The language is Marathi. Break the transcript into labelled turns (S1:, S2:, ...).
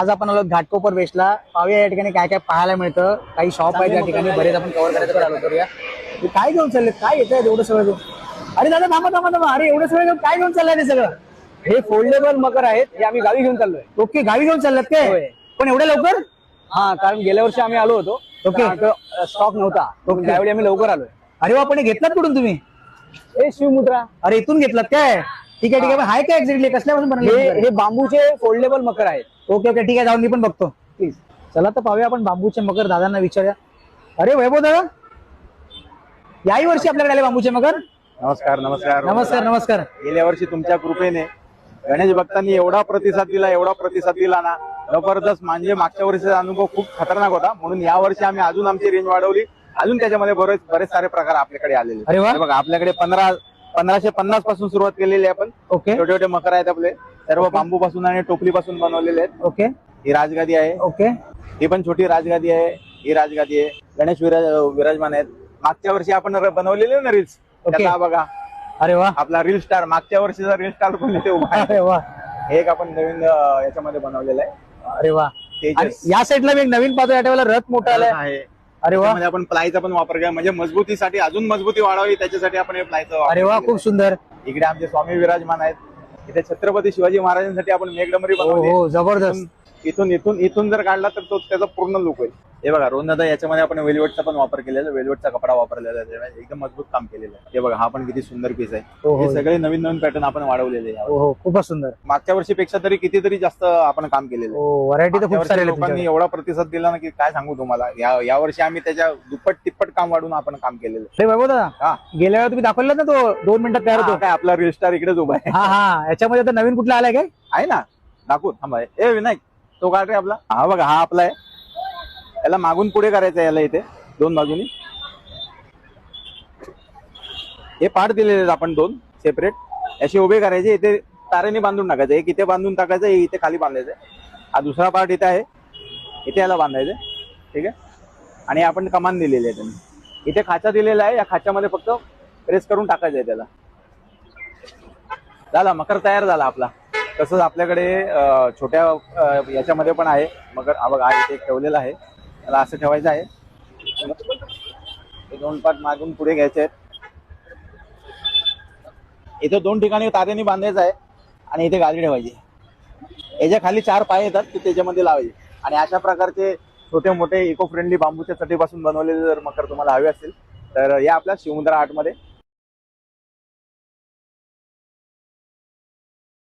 S1: आज आपण आलो घाटकोपर वेस्टला पाहूया या ठिकाणी काय काय पाहायला मिळतं. काही शॉप आहेत या ठिकाणी. बरेच आपण कव्हर करायचं आलो करूया. हे काय घेऊन चालले? काय येत एवढं सगळं घेऊन? अरे दादा थांबा थांबा थांबा. अरे एवढं सगळं घेऊन काय घेऊन चाललंय ते सगळं?
S2: हे फोल्डेबल मकर आहेत. हे आम्ही गावी घेऊन चाललोय.
S1: ओके गावी घेऊन चाललात काय. पण एवढ्या लवकर?
S2: हा कारण गेल्या वर्षी आम्ही आलो होतो.
S1: ओके.
S2: स्टॉक नव्हता. त्यावेळी आम्ही लवकर आलोय.
S1: अरे वा पण हे घेतलात कुठून तुम्ही?
S2: हे शिवमुद्रा.
S1: अरे इथून घेतलात काय? ठीक आहे ठीक आहे. हाय काय एक्झॅक्टली कसल्यापासून बनले
S2: हे बांबूचे फोल्डेबल मकर आहेत.
S1: ओके ओके ठीक आहे जाऊन मी पण बघतो.
S2: प्लीज
S1: चला तर पाहूया आपण बांबूचे मकर दादांना विचारूया. अरे वैभव दादा? याही वर्षी आपल्याकडे आले बांबूचे मकर
S3: नमस्कार नमस्कार.
S1: नमस्कार नमस्कार.
S3: गेल्या वर्षी तुमच्या कृपेने गणेश भक्तांनी एवढा प्रतिसाद दिला एवढा प्रतिसाद दिला ना जबरदस्त म्हणजे मागच्या वर्षीचा अनुभव खूप खतरनाक होता. म्हणून या वर्षी आम्ही अजून आमची रेंज वाढवली. अजून त्याच्यामध्ये बरेच बरेच सारे प्रकार आपल्याकडे आलेले
S1: अरे वा.
S3: हे बघा आपल्याकडे पंधरा पंधराशे पन्नासपासून सुरुवात केलेली आहे आपण.
S1: ओके.
S3: छोटे छोटे मकर आहेत आपले. सर्व बांबू पासून आणि टोपली पासून बनवलेले आहेत.
S1: ओके.
S3: ही राजगादी आहे.
S1: ओके.
S3: ही पण छोटी राजगादी आहे. ही राजगादी आहे. गणेश विराज विराजमान आहेत. मागच्या वर्षी आपण र- बनवलेले ना रील्स
S1: ओके.
S3: त्याचा बघा.
S1: अरे वा.
S3: आपला रील स्टार मागच्या वर्षीचा रील स्टार पण इथे उभा आहे.
S1: अरे वा.
S3: हे एक आपण नवीन अं, याच्यामध्ये बनवलेलं आहे.
S1: अरे वा.
S3: तेजस.
S1: आणि या साईडला मी एक नवीन पाहतो या रथ मोठा आलाय.
S3: आहे.
S1: अरे वा.
S3: त्यामध्ये आपण प्लायचा पण वापर केला. म्हणजे मजबूतीसाठी अजून मजबूती वाढावी त्याच्यासाठी आपण हे प्लायचा वापर
S1: अरे वा
S3: केलेला
S1: खूप सुंदर.
S3: आहे. इकडे आमचे स्वामी विराजमान आहेत. इथे छत्रपती शिवाजी महाराजांसाठी आपण मेघडमरी
S1: हो
S3: बनवली
S1: हो जबरदस्त.
S3: इथून इथून इथून जर काढला तर तो त्याचा पूर्ण लुक होईल. हे बघा रोहन दादा याच्यामध्ये आपण वेलवेटचा पण वापर केलेला वेलवेटचा कपडा वापरलेला आहे. एकदम मजबूत काम केलेलं आहे. हे बघा हा पण किती सुंदर पीस आहे.
S1: हो, हो.
S3: हे सगळे नवीन नवीन पॅटर्न आपण वाढवलेले आहे.
S1: हो खूपच सुंदर.
S3: मागच्या वर्षीपेक्षा तरी कितीतरी जास्त आपण काम केलेलं
S1: व्हरायटी तर खूप
S3: लोकांनी एवढा प्रतिसाद दिला ना की काय सांगू तुम्हाला? या वर्षी आम्ही त्याच्या दुप्पट तिप्पट काम वाढून आपण काम केलेलं
S1: दादा
S3: हा.
S1: गेल्या वेळा तुम्ही दाखवलं ना तो दोन मिनिटात तयार होतो.
S3: काय आपला रील स्टार इकडेच उभा आहे.
S1: हा हा. याच्यामध्ये नवीन कुठला आलाय काय?
S3: आहे ना. दाखवू थांबा. ए विनायक तो काढ रे आपला. हा बघा हा आपला आहे. याला मागून पुढे करायचं याला इथे दोन बाजूनी. हे पाठ दिलेले आहेत आपण दोन सेपरेट असे उभे करायचे इथे तारेने बांधून टाकायचं. एक इथे बांधून टाकायचं एक इथे खाली बांधायचं. हा दुसरा पार्ट इथे आहे. इथे याला बांधायचं. ठीक आहे? आणि आपण कमान दिलेली आहे त्यांनी. इथे खाचा दिलेला आहे. या खाच्यामध्ये फक्त प्रेस करून टाकायचं आहे त्याला. झाला मकर तयार झाला आपला. तसंच आपल्याकडे छोट्या याच्यामध्ये पण आहे. मगर बघा इथे एक ठेवलेला आहे. त्याला असं ठेवायचं आहे. दोन पाठ मागून पुढे घ्यायचे आहेत. इथे दोन ठिकाणी तारेने बांधायचं आहे आणि इथे गादी ठेवायची याच्या खाली चार पाय येतात ते त्याच्यामध्ये लावायचे. आणि अशा प्रकारचे छोटे मोठे इको फ्रेंडली बांबूच्या चटीपासून बनवलेले जर मकर तुम्हाला हवे असतील तर या आपल्या शिवमुद्रा आर्टमध्ये